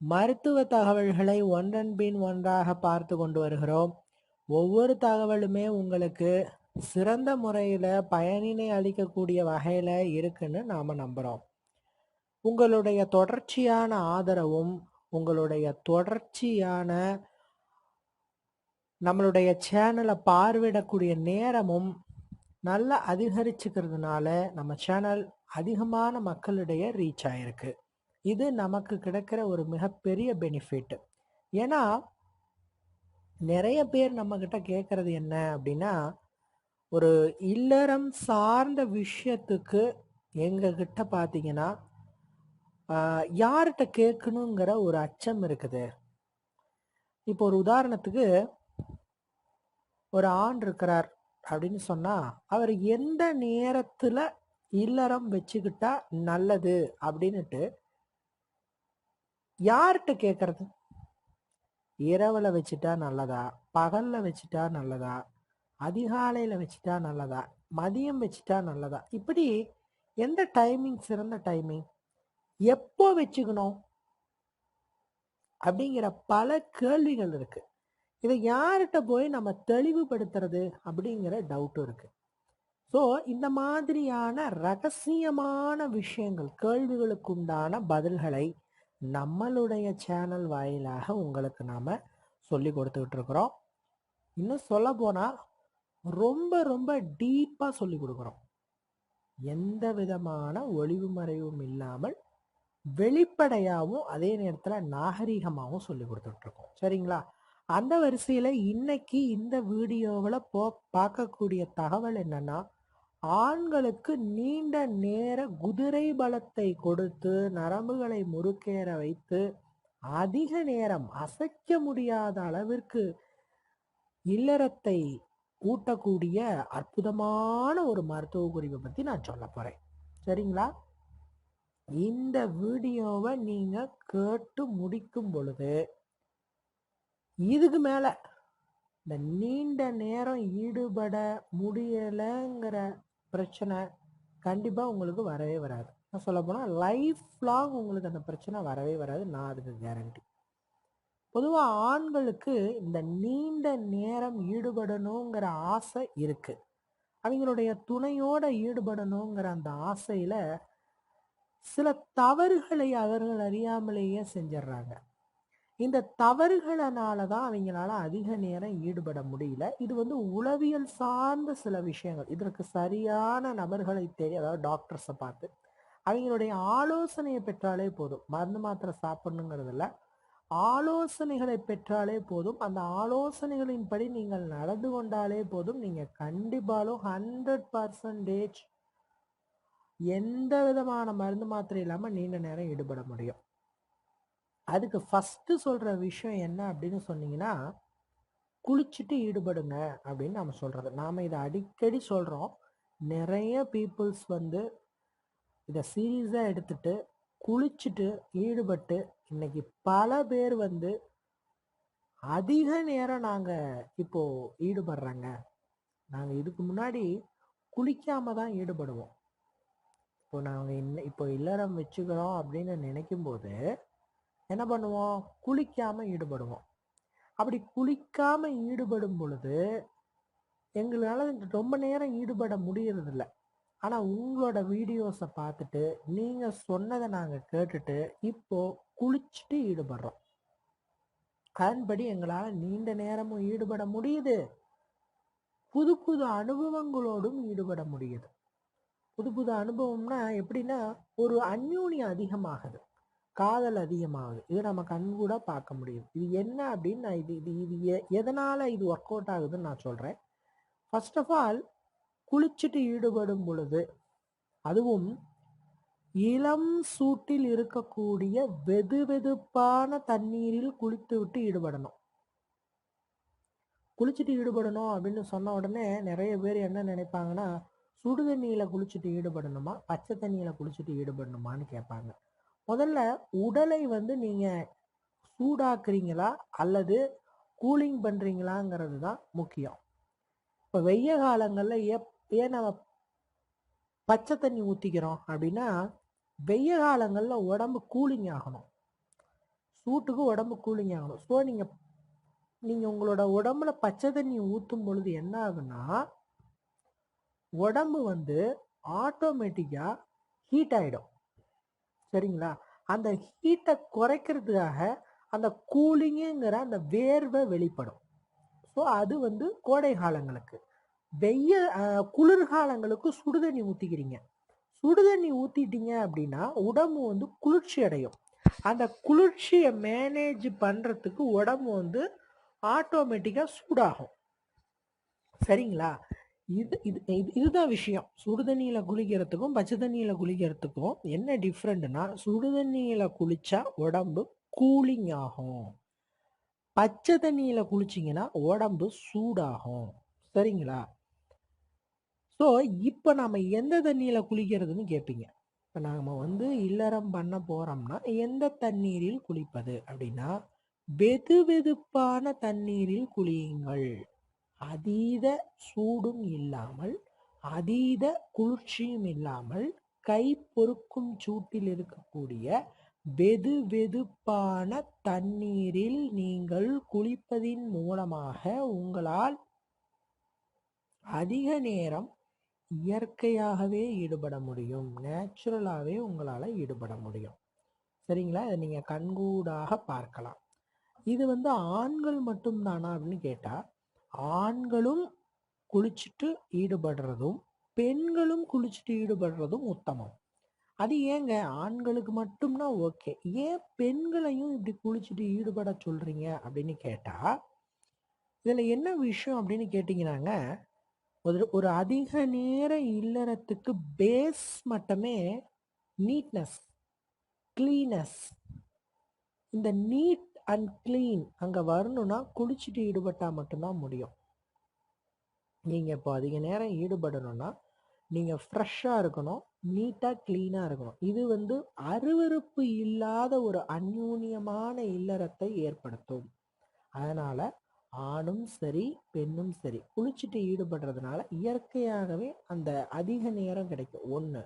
மருத்துவ தகவல்களை ஒன்றன் பின் ஒன்றாக பார்த்து கொண்டு வருகிறோம். ஒவ்வொரு தகவலுமே உங்களுக்கு சிறந்த முறையில் பயனினை அளிக்கக்கூடிய வகையில் இருக்குன்னு நாம் நம்புகிறோம் உங்களுடைய தொடர்ச்சியான ஆதரவும் உங்களுடைய தொடர்ச்சியான நம்மளுடைய சேனலை பார்வையிடக்கூடிய நேரமும் நல்லா அதிகரிச்சுக்கிறதுனால நம்ம சேனல் அதிகமான மக்களிடையே ரீச் ஆயிருக்கு. இது நமக்கு கிடைக்கிற ஒரு மிகப்பெரிய பெனிஃபிட் ஏன்னா நிறைய பேர் நம்மக்கிட்ட கேட்குறது என்ன அப்படின்னா ஒரு இல்லறம் சார்ந்த விஷயத்துக்கு எங்ககிட்ட பார்த்தீங்கன்னா யார்கிட்ட கேட்கணுங்கிற ஒரு அச்சம் இருக்குது. இப்போ ஒரு உதாரணத்துக்கு ஒரு ஆண் இருக்கிறார் அப்படின்னு சொன்னால் அவர் எந்த நேரத்தில் இல்லறம் வச்சுக்கிட்டா நல்லது அப்படின்னுட்டு யார்கிட்ட கேட்கறது இரவுல வச்சுட்டா நல்லதா? பகல்ல வச்சுட்டா நல்லதா? அதிகாலையில வச்சுட்டா நல்லதா? மதியம் வச்சுட்டா நல்லதா? இப்படி எந்த டைமிங் சிறந்த டைமிங் எப்போ வச்சுக்கணும்? அப்படிங்கிற பல கேள்விகள் இருக்கு. இதை யார்கிட்ட போய் நம்ம தெளிவுபடுத்துறது அப்படிங்கிற டவுட்டும் இருக்கு. ஸோ இந்த மாதிரியான ரகசியமான விஷயங்கள் கேள்விகளுக்கு உண்டான பதில்களை நம்மளுடைய சேனல் வாயிலாக உங்களுக்கு நாம் சொல்லி கொடுத்துக்கிட்டு இருக்கிறோம். இன்னும் சொல்ல போனால் ரொம்ப ரொம்ப டீப்பாக சொல்லி கொடுக்குறோம். எந்த விதமான ஒளிவு மறைவும் இல்லாமல் வெளிப்படையாகவும் அதே நேரத்தில் நாகரிகமாகவும் சொல்லி கொடுத்துட்ருக்கோம் சரிங்களா? அந்த வரிசையில் இன்னைக்கு இந்த வீடியோவில் போ பார்க்கக்கூடிய தகவல் என்னென்னா ஆண்களுக்கு நீண்ட நேர குதிரை பலத்தை கொடுத்து நரம்புகளை முறுக்கேற வைத்து அதிக நேரம் அசைக்க முடியாத அளவிற்கு இல்லறத்தை ஊட்டக்கூடிய அற்புதமான ஒரு மருத்துவ குறிப்பை பற்றி நான் சொல்ல போகிறேன் சரிங்களா? இந்த வீடியோவை நீங்கள் கேட்டு முடிக்கும் பொழுது இதுக்கு மேலே இந்த நீண்ட நேரம் ஈடுபட முடியலைங்கிற பிரச்சனை கண்டிப்பாக உங்களுக்கு வரவே வராது. நான் சொல்ல போனால் லைஃப் லாங் உங்களுக்கு அந்த பிரச்சனை வரவே வராது. நான் அதுக்கு கேரண்டி பொதுவாக ஆண்களுக்கு இந்த நீண்ட நேரம் ஈடுபடணுங்கிற ஆசை இருக்குது அவங்களுடைய துணையோட ஈடுபடணுங்கிற அந்த ஆசையில் சில தவறுகளை அவர்கள் அறியாமலேயே செஞ்சிடுறாங்க. இந்த தவறுகளனால தான் அவங்களால அதிக நேரம் ஈடுபட முடியல. இது வந்து உளவியல் சார்ந்த சில விஷயங்கள். இதற்கு சரியான நபர்களை தேடி அதாவது டாக்டர்ஸை பார்த்து அவங்களுடைய ஆலோசனையை பெற்றாலே போதும். மருந்து மாத்திரை சாப்பிடணுங்கிறதுல ஆலோசனைகளை பெற்றாலே போதும். அந்த ஆலோசனைகளின்படி நீங்கள் நடந்து கொண்டாலே போதும். நீங்கள் கண்டிப்பாலும் ஹண்ட்ரட் பர்சன்டேஜ் எந்த விதமான மருந்து மாத்திரை இல்லாமல் நீண்ட நேரம் ஈடுபட முடியும். அதுக்கு ஃபஸ்ட்டு சொல்கிற விஷயம் என்ன அப்படின்னு சொன்னீங்கன்னா குளிச்சுட்டு ஈடுபடுங்க அப்படின்னு நம்ம சொல்கிறது நாம் இதை அடிக்கடி சொல்கிறோம் நிறைய பீப்புள்ஸ் வந்து இதை சீரியஸாக எடுத்துட்டு குளிச்சுட்டு ஈடுபட்டு இன்னைக்கு பல பேர் வந்து அதிக நேரம் நாங்கள் இப்போது ஈடுபடுறாங்க. நாங்கள் இதுக்கு முன்னாடி குளிக்காமல் தான் ஈடுபடுவோம். இப்போ நாங்கள் இன்ன இப்போ இல்லறம் வச்சுக்கிறோம் அப்படின்னு நினைக்கும் போது என்ன பண்ணுவோம்? குளிக்காமல் ஈடுபடுவோம். அப்படி குளிக்காமல் ஈடுபடும் பொழுது எங்களால் ரொம்ப நேரம் ஈடுபட முடியறதில்ல. ஆனால் உங்களோட வீடியோஸை பார்த்துட்டு நீங்கள் சொன்னதை நாங்கள் கேட்டுட்டு இப்போது குளிச்சுட்டு ஈடுபடுறோம். அதன்படி எங்களால் நீண்ட நேரமும் ஈடுபட முடியுது. புது புது அனுபவங்களோடும் ஈடுபட முடியுது. புது புது அனுபவம்னா எப்படின்னா ஒரு அந்யூன்யம் அதிகமாகுது. காதல் அதிகமாகுது. இதை நம்ம கண் கூட பார்க்க முடியுது. இது என்ன அப்படின்னு நான் இது இது இது எ- இது ஒர்க் அவுட் ஆகுதுன்னு நான் சொல்கிறேன் ஃபர்ஸ்ட் ஆஃப் ஆல் குளிச்சுட்டு ஈடுபடும் பொழுது அதுவும் இளம் சூட்டில் இருக்கக்கூடிய வெது வெதுப்பான தண்ணீரில் குளித்து விட்டு ஈடுபடணும். குளிச்சுட்டு ஈடுபடணும் அப்படின்னு சொன்ன உடனே நிறைய பேர் என்ன நினைப்பாங்கன்னா சுடு தண்ணியில் குளிச்சுட்டு ஈடுபடணுமா? பச்சை தண்ணியில் குளிச்சுட்டு ஈடுபடணுமான்னு கேட்பாங்க. முதல்ல உடலை வந்து நீங்கள் சூடாக்குறீங்களா? அல்லது கூலிங் பண்ணுறீங்களாங்கிறது தான் முக்கியம். இப்போ வெய்ய காலங்களில் எப் ஏன் நம்ம பச்சை தண்ணி ஊற்றிக்கிறோம் அப்படின்னா வெய்ய காலங்களில் உடம்பு கூலிங் ஆகணும். சூட்டுக்கு உடம்பு கூலிங் ஆகணும். ஸோ நீங்கள் நீங்கள் உங்களோட உடம்புல பச்சை தண்ணி ஊற்றும் பொழுது என்ன ஆகுன்னா உடம்பு வந்து ஆட்டோமேட்டிக்காக ஹீட் ஆகிடும் சரிங்களா? அந்த ஹீட்டை குறைக்கிறதுக்காக அந்த கூலிங்குங்கிற அந்த வேர்வை வெளிப்படும். ஸோ அது வந்து கோடை காலங்களுக்கு. வெய்ய குளிர்காலங்களுக்கு சுடுதண்ணி ஊற்றிக்கிறீங்க சுடுதண்ணி ஊற்றிட்டீங்க அப்படின்னா உடம்பு வந்து குளிர்ச்சி அடையும். அந்த குளிர்ச்சியை மேனேஜ் பண்ணுறதுக்கு உடம்பு வந்து ஆட்டோமேட்டிக்காக சூடாகும். சரிங்களா? இது இது இது இதுதான் விஷயம். சுடுதண்ணியில் குளிக்கிறதுக்கும் பச்சை தண்ணியில் குளிக்கிறதுக்கும் என்ன டிஃப்ரெண்ட்னா சுடுதண்ணியில் குளித்தா உடம்பு கூலிங் ஆகும். பச்சை தண்ணியில் குளிச்சிங்கன்னா உடம்பு சூடாகும். சரிங்களா? ஸோ இப்போ நம்ம எந்த தண்ணியில் குளிக்கிறதுன்னு கேட்பீங்க இப்போ நாம் வந்து இல்லறம் பண்ண போகிறோம்னா எந்த தண்ணீரில் குளிப்பது? அப்படின்னா வெது வெதுப்பான தண்ணீரில் குளியுங்கள். அதீத சூடும் இல்லாமல் அதீத குளிர்ச்சியும் இல்லாமல் கை பொறுக்கும் சூட்டில் இருக்கக்கூடிய வெது வெதுப்பான தண்ணீரில் நீங்கள் குளிப்பதின் மூலமாக உங்களால் அதிக நேரம் இயற்கையாகவே ஈடுபட முடியும். நேச்சுரலாகவே உங்களால் ஈடுபட முடியும். சரிங்களா? இதை நீங்கள் கண்கூடாக பார்க்கலாம். இது வந்து ஆண்கள் மட்டும்தானா அப்படின்னு கேட்டால் ஆண்களும் குளிச்சுட்டு ஈடுபடுறதும் பெண்களும் குளிச்சுட்டு ஈடுபடுறதும் உத்தமம். அது ஏங்க? ஆண்களுக்கு மட்டும்னா ஓகே. ஏன் பெண்களையும் இப்படி குளிச்சுட்டு ஈடுபட சொல்றீங்க அப்படின்னு கேட்டா இதுல என்ன விஷயம் அப்படின்னு கேட்டிங்கன்னாங்க ஒரு ஒரு அதிக நேர இல்லறத்துக்கு பேஸ் மட்டுமே நீட்னஸ் க்ளீனஸ் இந்த நீட் அண்ட் க்ளீன் அங்கே வரணும்னா குளிச்சுட்டு ஈடுபட்டால் மட்டும்தான் முடியும். நீங்கள் இப்போ அதிக நேரம் ஈடுபடணும்னா நீங்கள் ஃப்ரெஷ்ஷாக இருக்கணும் நீட்டாக க்ளீனாக இருக்கணும். இது வந்து அருவருப்பு இல்லாத ஒரு அந்யூன்யமான இல்லறத்தை ஏற்படுத்தும். அதனால் ஆணும் சரி பெண்ணும் சரி குளிச்சுட்டு ஈடுபடுறதுனால இயற்கையாகவே அந்த அதிக நேரம் கிடைக்கும். ஒன்று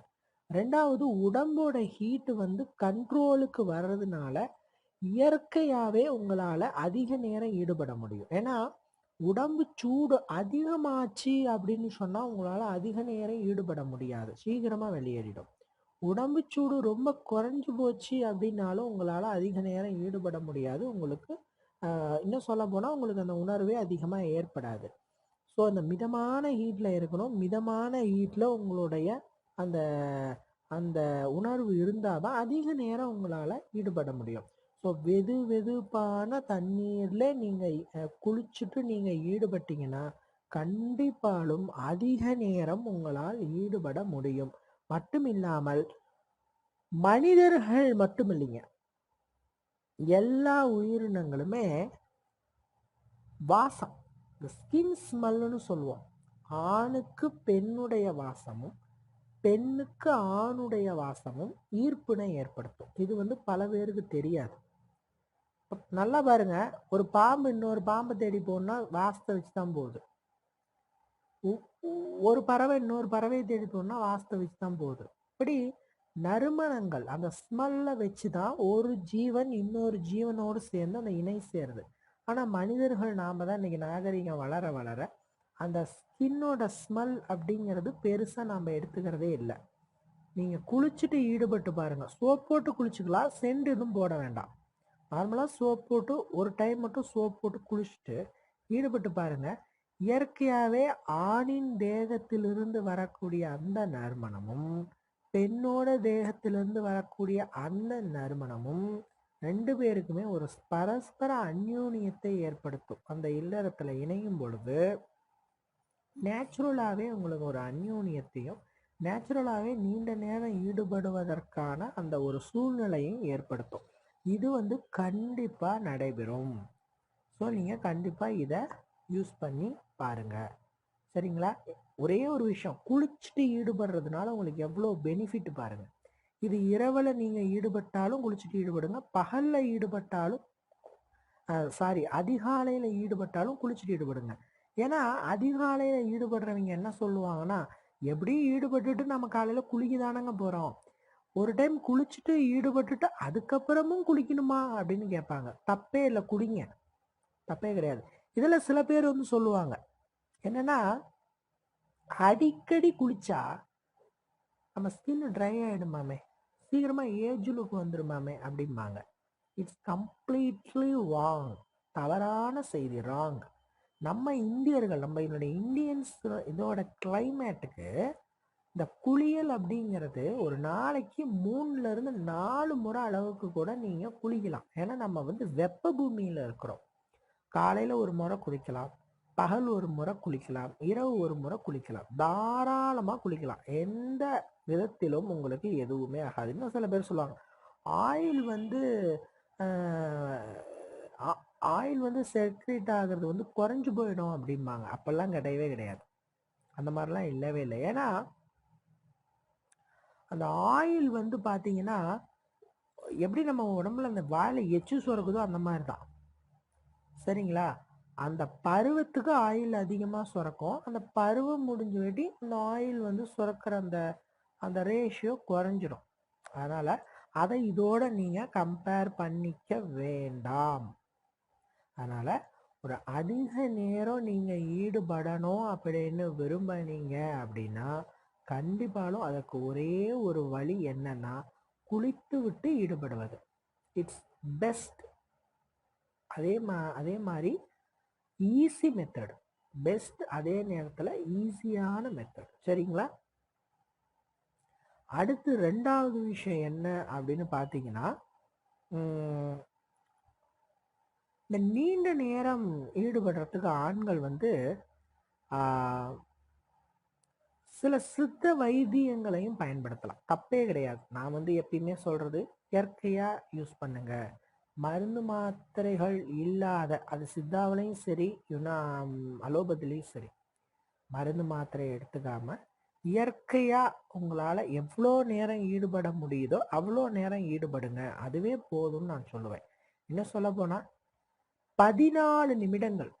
ரெண்டாவது உடம்போட ஹீட்டு வந்து கண்ட்ரோலுக்கு வர்றதுனால இயற்கையாகவே உங்களால் அதிக நேரம் ஈடுபட முடியும். ஏன்னா உடம்பு சூடு அதிகமாச்சு அப்படின்னு சொன்னால் உங்களால் அதிக நேரம் ஈடுபட முடியாது. சீக்கிரமாக வெளியேறிடும். உடம்பு சூடு ரொம்ப குறைஞ்சு போச்சு அப்படின்னாலும் உங்களால் அதிக நேரம் ஈடுபட முடியாது. உங்களுக்கு இன்னும் சொல்ல போனால் உங்களுக்கு அந்த உணர்வே அதிகமாக ஏற்படாது. ஸோ அந்த மிதமான ஹீட்டில் இருக்கணும். மிதமான ஹீட்டில் உங்களுடைய அந்த அந்த உணர்வு இருந்தால் தான் அதிக நேரம் உங்களால் ஈடுபட முடியும். ஸோ வெது வெதுப்பான தண்ணீரில் நீங்கள் குளிச்சுட்டு நீங்கள் ஈடுபட்டீங்கன்னா கண்டிப்பாலும் அதிக நேரம் உங்களால் ஈடுபட முடியும். மட்டும் இல்லாமல் மனிதர்கள் மட்டும் இல்லைங்க எல்லா உயிரினங்களுமே வாசம். இந்த ஸ்கின் ஸ்மெல்லுன்னு சொல்லுவோம். ஆணுக்கு பெண்ணுடைய வாசமும் பெண்ணுக்கு ஆணுடைய வாசமும் ஈர்ப்பினை ஏற்படுத்தும். இது வந்து பல பேருக்கு தெரியாது. நல்லா பாருங்க. ஒரு பாம்பு இன்னொரு பாம்பை தேடி போகணும்னா வாசத்தை வச்சு தான் போகுது. உ- ஒரு பறவை இன்னொரு பறவையை தேடி போகணும்னா வாசத்தை வச்சு தான் போகுது. இப்படி நறுமணங்கள் அந்த ஸ்மெல்ல வச்சு தான் ஒரு ஜீவன் இன்னொரு ஜீவனோடு சேர்ந்து அந்த இணை சேருது. ஆனால் மனிதர்கள் நாம் தான் இன்னைக்கு நாகரிகம் வளர வளர அந்த ஸ்கின்னோட ஸ்மெல் அப்படிங்கிறது பெருசாக நாம் எடுத்துக்கிறதே இல்லை. நீங்கள் குளிச்சுட்டு ஈடுபட்டு பாருங்கள் சோப் போட்டு குளிச்சுக்கலாம் சென்ட் எதுவும் போட வேண்டாம். நார்மலாக சோப் போட்டு ஒரு டைம் மட்டும் சோப் போட்டு குளிச்சுட்டு ஈடுபட்டு பாருங்க. இயற்கையாகவே ஆணின் தேகத்திலிருந்து வரக்கூடிய அந்த நறுமணமும் பெண்ணோட தேகத்திலிருந்து வரக்கூடிய அந்த நறுமணமும் ரெண்டு பேருக்குமே ஒரு பரஸ்பர அந்யூனியத்தை ஏற்படுத்தும். அந்த இல்லறத்தில் இணையும் பொழுது நேச்சுரலாகவே உங்களுக்கு ஒரு அந்யூனியத்தையும் நேச்சுரலாகவே நீண்ட நேரம் ஈடுபடுவதற்கான அந்த ஒரு சூழ்நிலையும் ஏற்படுத்தும். இது வந்து கண்டிப்பாக நடைபெறும். ஸோ நீங்கள் கண்டிப்பாக இதை யூஸ் பண்ணி பாருங்க. சரிங்களா? ஒரே ஒரு விஷயம் குளிச்சுட்டு ஈடுபடுறதுனால உங்களுக்கு எவ்வளோ பெனிஃபிட் பாருங்கள் இது இரவில் நீங்கள் ஈடுபட்டாலும் குளிச்சுட்டு ஈடுபடுங்க பகலில் ஈடுபட்டாலும் சாரி அதிகாலையில் ஈடுபட்டாலும் குளிச்சுட்டு ஈடுபடுங்க. ஏன்னா அதிகாலையில் ஈடுபடுறவங்க என்ன சொல்லுவாங்கன்னா எப்படி ஈடுபட்டுட்டு நம்ம காலையில் குளிக்க தானங்க போகிறோம் ஒரு டைம் குளிச்சுட்டு ஈடுபட்டுட்டு அதுக்கப்புறமும் குளிக்கணுமா அப்படின்னு கேட்பாங்க. தப்பே இல்லை குடிங்க. தப்பே கிடையாது. இதில் சில பேர் வந்து சொல்லுவாங்க. என்னன்னா அடிக்கடி குளிச்சா நம்ம ஸ்கின் ட்ரை ஆகிடுமாமே சீக்கிரமாக ஏஜ் லுக் வந்துடுமாமே அப்படிம்பாங்க. இட்ஸ் கம்ப்ளீட்லி வாங் தவறான செய்தி ராங் நம்ம இந்தியர்கள் நம்ம என்னுடைய இந்தியன்ஸ் இதோட கிளைமேட்டுக்கு இந்த குளியல் அப்படிங்கிறது ஒரு நாளைக்கு மூணுல இருந்து நாலு முறை அளவுக்கு கூட நீங்கள் குளிக்கலாம். ஏன்னா நம்ம வந்து வெப்ப பூமியில் இருக்கிறோம். காலையில் ஒரு முறை குளிக்கலாம். பகல் ஒரு முறை குளிக்கலாம். இரவு ஒரு முறை குளிக்கலாம். தாராளமாக குளிக்கலாம். எந்த விதத்திலும் உங்களுக்கு எதுவுமே ஆகாது. இன்னும் சில பேர் சொல்லுவாங்க ஆயில் வந்து ஆயில் வந்து செக்ரேட் ஆகிறது வந்து குறைஞ்சு போயிடும் அப்படிம்பாங்க. அப்பெல்லாம் கிடையவே கிடையாது. அந்த மாதிரிலாம் இல்லவே இல்லை. ஏன்னா அந்த ஆயில் வந்து பார்த்தீங்கன்னா எப்படி நம்ம உடம்புல அந்த வாயில் எச்சு சுரக்குதோ அந்த மாதிரி தான். சரிங்களா? அந்த பருவத்துக்கு ஆயில் அதிகமாக சுரக்கும். அந்த பருவம் முடிஞ்ச வேட்டி அந்த ஆயில் வந்து சுரக்கிற அந்த அந்த ரேஷியோ குறைஞ்சிரும். அதனால் அதை இதோட நீங்கள் கம்பேர் பண்ணிக்க வேண்டாம். அதனால் ஒரு அதிக நேரம் நீங்கள் ஈடுபடணும் அப்படின்னு விரும்பினீங்க அப்படின்னா கண்டிப்பாலும் அதற்கு ஒரே ஒரு வழி என்னன்னா குளித்து விட்டு ஈடுபடுவது. இட்ஸ் பெஸ்ட் அதே மா அதே மாதிரி ஈஸி மெத்தட் பெஸ்ட் அதே நேரத்தில் ஈஸியான மெத்தட் சரிங்களா? அடுத்து ரெண்டாவது விஷயம் என்ன அப்படின்னு பார்த்தீங்கன்னா இந்த நீண்ட நேரம் ஈடுபடுறதுக்கு ஆண்கள் வந்து சில சித்த வைத்தியங்களையும் பயன்படுத்தலாம். தப்பே கிடையாது. நான் வந்து எப்பயுமே சொல்றது இயற்கையா யூஸ் பண்ணுங்க. மருந்து மாத்திரைகள் இல்லாத அது சித்தாவிலையும் சரி யுனா அலோபதிலையும் சரி மருந்து மாத்திரை எடுத்துக்காம இயற்கையா உங்களால எவ்வளோ நேரம் ஈடுபட முடியுதோ அவ்வளோ நேரம் ஈடுபடுங்க. அதுவே போதும்னு நான் சொல்லுவேன். இன்னும் சொல்ல போனா பதினாலு நிமிடங்கள்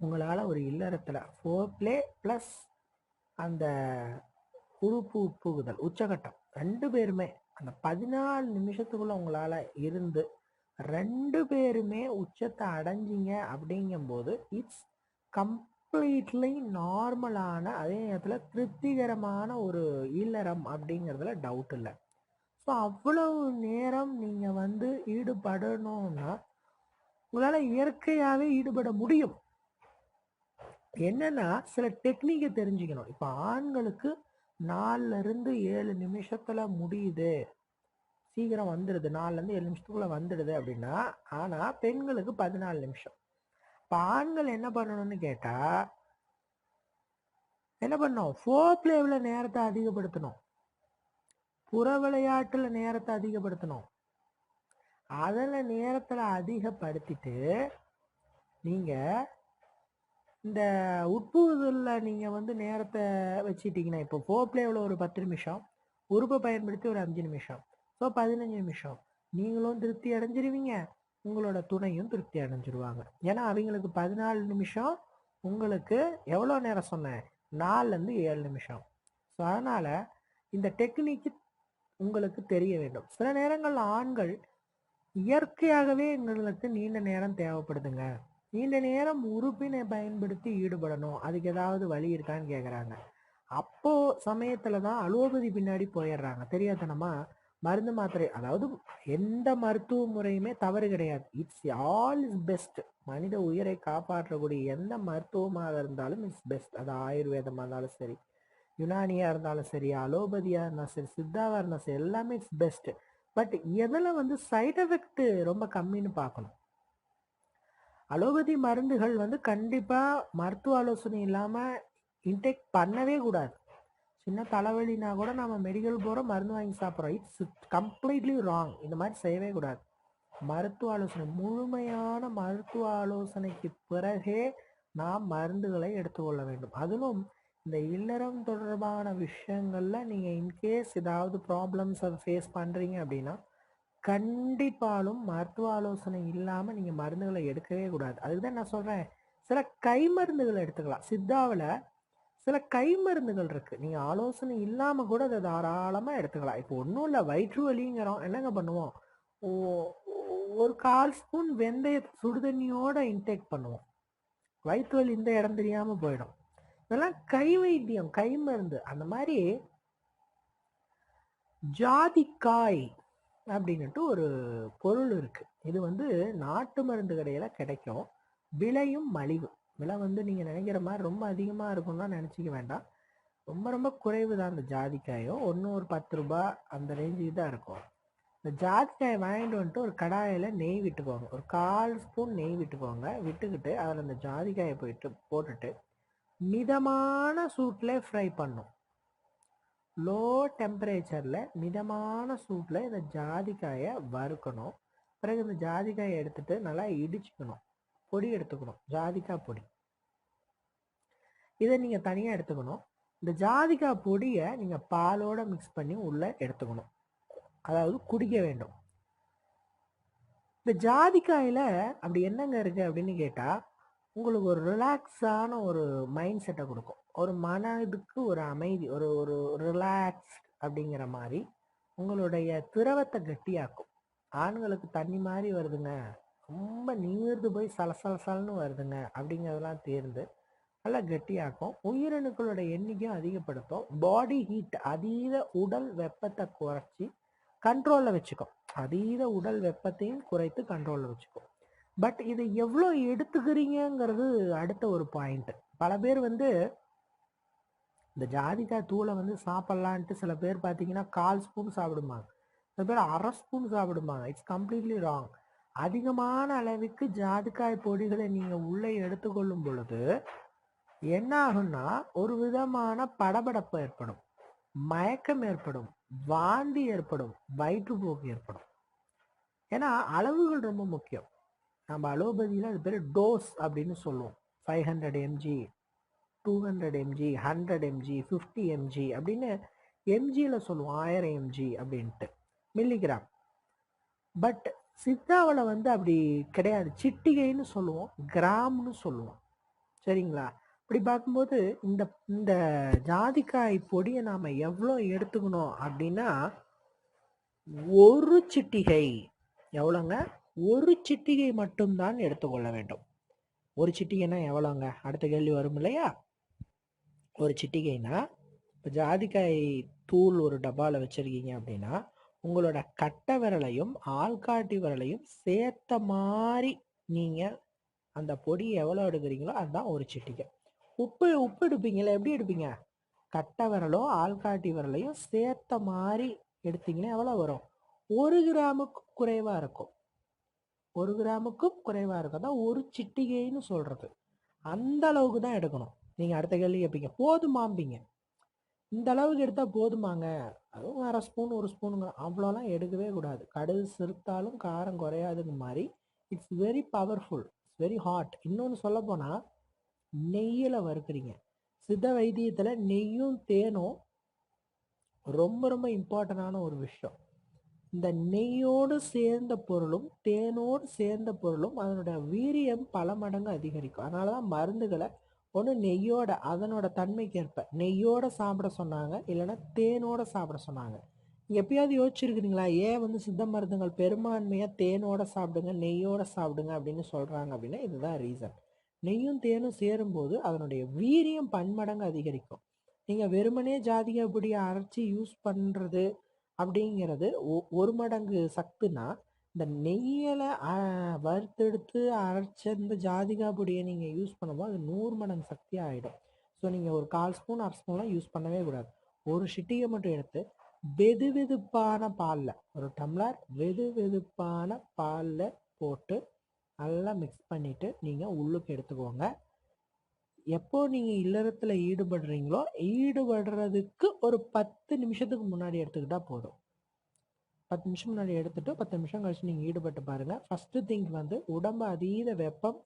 உங்களால ஒரு இல்லறத்துல ஃபோர் பிளே ப்ளஸ் அந்த உறுப்பு உட்புகுதல் உச்சகட்டம் ரெண்டு பேருமே அந்த பதினாலு நிமிஷத்துக்குள்ள உங்களால இருந்து ரெண்டு பேருமே உச்சத்தை அடைஞ்சிங்க அப்படிங்கும்போது இட்ஸ் கம்ப்ளீட்லி நார்மலான அதே நேரத்தில் திருப்திகரமான ஒரு இல்லறம் அப்படிங்கிறதுல டவுட் இல்லை. ஸோ அவ்வளவு நேரம் நீங்கள் வந்து ஈடுபடணும்னா உங்களால் இயற்கையாகவே ஈடுபட முடியும். என்னன்னா சில டெக்னிக்கை தெரிஞ்சுக்கணும். இப்போ ஆண்களுக்கு நாலுல இருந்து ஏழு நிமிஷத்துல முடியுது. சீக்கிரம் வந்துடுது நாலுலேருந்து ஏழு நிமிஷத்துக்குள்ள வந்துடுது அப்படின்னா ஆனா பெண்களுக்கு பதினாலு நிமிஷம். இப்போ ஆண்கள் என்ன பண்ணணும்னு கேட்டா என்ன பண்ணணும்? ஃபோர் பிளேவில் நேரத்தை அதிகப்படுத்தணும். புற விளையாட்டில் நேரத்தை அதிகப்படுத்தணும். அதில் நேரத்தில் அதிகப்படுத்திட்டு நீங்கள் இந்த உட்புகுதலில் நீங்கள் வந்து நேரத்தை வச்சுக்கிட்டீங்கன்னா இப்போ ஃபோர் பிளேவில் ஒரு பத்து நிமிஷம் உறுப்பை பயன்படுத்தி ஒரு அஞ்சு நிமிஷம் ஸோ பதினஞ்சு நிமிஷம் நீங்களும் திருப்தி அடைஞ்சிருவீங்க உங்களோட துணையும் திருப்தி அடைஞ்சிருவாங்க. ஏன்னா அவங்களுக்கு பதினாலு நிமிஷம் உங்களுக்கு எவ்வளோ நேரம் சொன்னேன்? நாலுலேருந்து ஏழு நிமிஷம். ஸோ அதனால் இந்த டெக்னிக்கு உங்களுக்கு தெரிய வேண்டும். சில நேரங்கள் ஆண்கள் இயற்கையாகவே எங்களுக்கு நீண்ட நேரம் தேவைப்படுதுங்க. நீண்ட நேரம் உறுப்பினை பயன்படுத்தி ஈடுபடணும். அதுக்கு ஏதாவது வழி இருக்கான்னு கேட்குறாங்க அப்போ சமயத்துல தான் அலோபதி பின்னாடி போயிடுறாங்க. தெரியாதனமா? மருந்து மாத்திரை அதாவது எந்த மருத்துவ முறையுமே தவறு கிடையாது. இட்ஸ் ஆல் இஸ் பெஸ்ட் மனித உயிரை காப்பாற்றக்கூடிய எந்த மருத்துவமாக இருந்தாலும் இட்ஸ் பெஸ்ட் அது ஆயுர்வேதமாக இருந்தாலும் சரி யுனானியாக இருந்தாலும் சரி அலோபதியாக இருந்தாலும் சரி சித்தாவாக இருந்தாலும் சரி எல்லாமே இட்ஸ் பெஸ்ட் பட் எதில் வந்து சைட் எஃபெக்ட் ரொம்ப கம்மின்னு பார்க்கணும். அலோபதி மருந்துகள் வந்து கண்டிப்பாக மருத்துவ ஆலோசனை இல்லாமல் இன்டேக் பண்ணவே கூடாது. சின்ன தலைவலினா கூட நம்ம மெடிக்கல் போகிறோம் மருந்து வாங்கி சாப்பிட்றோம். இட்ஸ் கம்ப்ளீட்லி ராங் இந்த மாதிரி செய்யவே கூடாது. மருத்துவ ஆலோசனை முழுமையான மருத்துவ ஆலோசனைக்கு பிறகே நாம் மருந்துகளை எடுத்துக்கொள்ள வேண்டும். அதிலும் இந்த இல்லறம் தொடர்பான விஷயங்களில் நீங்கள் இன்கேஸ் ஏதாவது ப்ராப்ளம்ஸ் ஃபேஸ் பண்ணுறீங்க அப்படின்னா கண்டிப்பாலும் மருத்துவ ஆலோசனை இல்லாம நீங்க மருந்துகளை எடுக்கவே கூடாது. அதுக்கு தான் நான் சொல்றேன். சில கை மருந்துகளை எடுத்துக்கலாம். சித்தாவில் சில கை மருந்துகள் இருக்கு. நீங்க ஆலோசனை இல்லாம கூட அதை தாராளமா எடுத்துக்கலாம். இப்போ ஒன்றும் இல்லை. வயிற்று வலிங்கிறோம். என்னங்க பண்ணுவோம்? ஓ- ஒரு கால் ஸ்பூன் வெந்தயத்தை சுடுதண்ணியோட இன்டேக் பண்ணுவோம். வயிற்று வலி இந்த இடம் தெரியாம போயிடும். இதெல்லாம் கை வைத்தியம் கை மருந்து அந்த மாதிரி ஜாதிக்காய் அப்படின்னுட்டு ஒரு பொருள் இருக்குது இது வந்து நாட்டு மருந்து கடையில் கிடைக்கும். விலையும் மலிவு. விலை வந்து நீங்கள் நினைக்கிற மாதிரி ரொம்ப அதிகமாக இருக்கும்னா நினச்சிக்க வேண்டாம். ரொம்ப ரொம்ப குறைவு தான் அந்த ஜாதிக்காயும். ஒன்று ஒரு பத்து ரூபா அந்த ரேஞ்சுக்கு தான் இருக்கும். இந்த ஜாதிக்காயை வாங்கிட்டு வந்துட்டு ஒரு கடாயில் நெய் விட்டுக்கோங்க ஒரு கால் ஸ்பூன் நெய் விட்டுக்கோங்க விட்டுக்கிட்டு அதில் அந்த ஜாதிக்காயை போயிட்டு போட்டுட்டு மிதமான சூட்டில் ஃப்ரை பண்ணும். லோ டெம்பரேச்சரில் மிதமான சூட்டில் இந்த ஜாதிக்காயை வறுக்கணும். பிறகு இந்த ஜாதிக்காயை எடுத்துட்டு நல்லா இடிச்சுக்கணும். பொடி எடுத்துக்கணும். ஜாதிக்காய் பொடி. இதை நீங்கள் தனியாக எடுத்துக்கணும். இந்த ஜாதிக்காய் பொடியை நீங்கள் பாலோட மிக்ஸ் பண்ணி உள்ளே எடுத்துக்கணும். அதாவது குடிக்க வேண்டும். இந்த ஜாதிக்காயில் அப்படி என்னங்க இருக்குது அப்படின்னு கேட்டால் உங்களுக்கு ஒரு ரிலாக்ஸான ஒரு மைண்ட் செட்டை கொடுக்கும். ஒரு மன இதுக்கு ஒரு அமைதி ஒரு ஒரு ரிலாக்ஸ் அப்படிங்கிற மாதிரி உங்களுடைய திரவத்தை கட்டியாக்கும். ஆண்களுக்கு தண்ணி மாதிரி வருதுங்க. ரொம்ப நீர்ந்து போய் சலசலசலன்னு வருதுங்க அப்படிங்கிறதெல்லாம் தேர்ந்து நல்லா கெட்டியாக்கும். உயிரணுக்களோட எண்ணிக்கையும் அதிகப்படுத்தும். பாடி ஹீட் அதீத உடல் வெப்பத்தை குறைச்சி கண்ட்ரோலில் வச்சுக்கும். அதீத உடல் வெப்பத்தையும் குறைத்து கண்ட்ரோலில் வச்சுக்கும். பட் இதை எவ்வளோ எடுத்துக்கிறீங்கங்கிறது அடுத்த ஒரு பாயிண்ட் பல பேர் வந்து இந்த ஜாதிக்காய் தூளை வந்து சாப்பிட்லான்ட்டு சில பேர் பார்த்தீங்கன்னா கால் ஸ்பூன் சாப்பிடுமாங்க சில பேர் அரை ஸ்பூன் சாப்பிடுமாங்க இட்ஸ் கம்ப்ளீட்லி ராங் அதிகமான அளவுக்கு ஜாதிக்காய் பொடிகளை நீங்கள் உள்ளே எடுத்துக்கொள்ளும் பொழுது என்ன ஆகும்னா ஒரு விதமான படபடப்பு ஏற்படும். மயக்கம் ஏற்படும். வாந்தி ஏற்படும். வயிற்றுப்போக்கு ஏற்படும். ஏன்னா அளவுகள் ரொம்ப முக்கியம். நம்ம அலோபதியில் அது பேர் டோஸ் அப்படின்னு சொல்லுவோம். Five hundred mg two hundred mg hundred mg fifty mg அப்படின்னு எம்ஜியில் சொல்லுவோம் ஆயிரம் எம்ஜி அப்படின்ட்டு மில்லிகிராம் பட் சித்தாவில் வந்து அப்படி கிடையாது. சிட்டிகைன்னு சொல்லுவோம் கிராம்னு சொல்லுவோம். சரிங்களா? இப்படி பார்க்கும்போது இந்த இந்த ஜாதிக்காய் பொடியை நாம் எவ்வளோ எடுத்துக்கணும் அப்படின்னா ஒரு சிட்டிகை எவ்வளோங்க? ஒரு சிட்டிகை மட்டும்தான் எடுத்துக்கொள்ள வேண்டும். ஒரு சிட்டிகைனா எவ்வளோங்க? அடுத்த கேள்வி வரும் இல்லையா? ஒரு சிட்டிகைனா இப்போ ஜாதிக்காய் தூள் ஒரு டப்பாவில் வச்சுருக்கீங்க அப்படின்னா உங்களோட கட்டை விரலையும் ஆள்காட்டி விரலையும் சேர்த்த மாதிரி நீங்கள் அந்த பொடி எவ்வளோ எடுக்கிறீங்களோ அதுதான் ஒரு சிட்டிகை. உப்பு உப்பு எடுப்பீங்களே எப்படி எடுப்பீங்க? கட்டை விரலும் ஆள்காட்டி விரலையும் சேர்த்த மாதிரி எடுத்தீங்கன்னா எவ்வளோ வரும்? ஒரு கிராமுக்கு குறைவாக இருக்கும். ஒரு கிராமுக்கும் குறைவாக இருக்கும். அதான் ஒரு சிட்டிகைன்னு சொல்கிறது அந்த அளவுக்கு தான் எடுக்கணும். நீங்கள் அடுத்த கேள்வி கேட்பீங்க போதுமாம்பிங்க. இந்த அளவுக்கு எடுத்தால் போதுமாங்க. அதுவும் அரை ஸ்பூன் ஒரு ஸ்பூனுங்க. அவ்வளோலாம் எடுக்கவே கூடாது. கடுகு சிறுத்தாலும் காரம் குறையாதுங்க மாதிரி it's very powerful it's very hot இன்னொன்று சொல்ல போனால் நெய்யில் வறுக்கிறீங்க. சித்த வைத்தியத்தில் நெய்யும் தேனும் ரொம்ப ரொம்ப இம்பார்ட்டண்டான ஒரு விஷயம். இந்த நெய்யோடு சேர்ந்த பொருளும் தேனோடு சேர்ந்த பொருளும் அதனுடைய வீரியம் பல மடங்கு அதிகரிக்கும். அதனால தான் மருந்துகளை ஒன்று நெய்யோட அதனோட தன்மைக்கேற்ப. நெய்யோட சாப்பிட சொன்னாங்க இல்லைன்னா தேனோட சாப்பிட சொன்னாங்க. நீங்கள் எப்பயாவது யோசிச்சிருக்கிறீங்களா? ஏன் வந்து சித்த மருந்துகள் பெரும்பான்மையாக தேனோட சாப்பிடுங்க நெய்யோட சாப்பிடுங்க அப்படின்னு சொல்கிறாங்க அப்படின்னா இதுதான் ரீசன் நெய்யும் தேனும் சேரும்போது அதனுடைய வீரியம் பன்மடங்கு அதிகரிக்கும். நீங்கள் வெறுமனே ஜாதிகா பொடியை அரைச்சி யூஸ் பண்ணுறது அப்படிங்கிறது ஒ- ஒரு மடங்கு சத்துனா இந்த நெய்யில் வறுத்தெடுத்து அரைச்ச இந்த ஜாதிகா பொடியை நீங்கள் யூஸ் பண்ணும்போது அது நூறு மடங்கு சக்தி ஆகிடும் ஸோ நீங்கள் ஒரு கால் ஸ்பூன் அரை ஸ்பூன்லாம் யூஸ் பண்ணவே கூடாது. ஒரு சிட்டிகை மட்டும் எடுத்து வெது வெதுப்பான பாலில் ஒரு டம்ளர் வெது வெதுப்பான பாலில் போட்டு நல்லா மிக்ஸ் பண்ணிவிட்டு நீங்கள் உள்ளுக்கு எடுத்துக்கோங்க. எப்போ நீங்கள் இல்லறத்தில் ஈடுபடுறீங்களோ ஈடுபடுறதுக்கு ஒரு பத்து நிமிஷத்துக்கு முன்னாடி எடுத்துக்கிட்டால் போதும். பத்து நிமிஷம் முன்னாடி எடுத்துட்டு பத்து நிமிஷம் கழிச்சு நீங்கள் ஈடுபட்டு பாருங்கள் ஃபஸ்ட்டு திங்க் வந்து உடம்பு அதீத வெப்பம்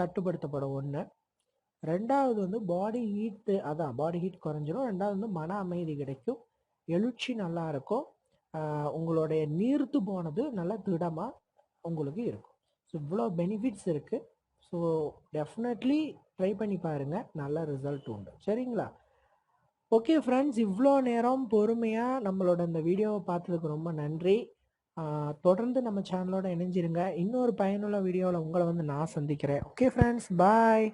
கட்டுப்படுத்தப்படும் ஒன்று ரெண்டாவது வந்து பாடி ஹீட்டு அதான் பாடி ஹீட் குறைஞ்சிரும். ரெண்டாவது வந்து மன அமைதி கிடைக்கும். எழுச்சி நல்லா இருக்கும். உங்களுடைய நீர்த்து போனது நல்லா திடமாக உங்களுக்கு இருக்கும். ஸோ இவ்வளோ பெனிஃபிட்ஸ் இருக்குது ஸோ டெஃபினெட்லி ட்ரை பண்ணி பாருங்கள் நல்ல ரிசல்ட் உண்டு. சரிங்களா? ஓகே ஃப்ரெண்ட்ஸ் இவ்வளோ நேரம் பொறுமையாக நம்மளோட இந்த வீடியோவை பார்த்ததுக்கு ரொம்ப நன்றி. தொடர்ந்து நம்ம சேனலோட இணைஞ்சிருங்க. இன்னொரு பயனுள்ள வீடியோவில் உங்களை வந்து நான் சந்திக்கிறேன். Okay friends bye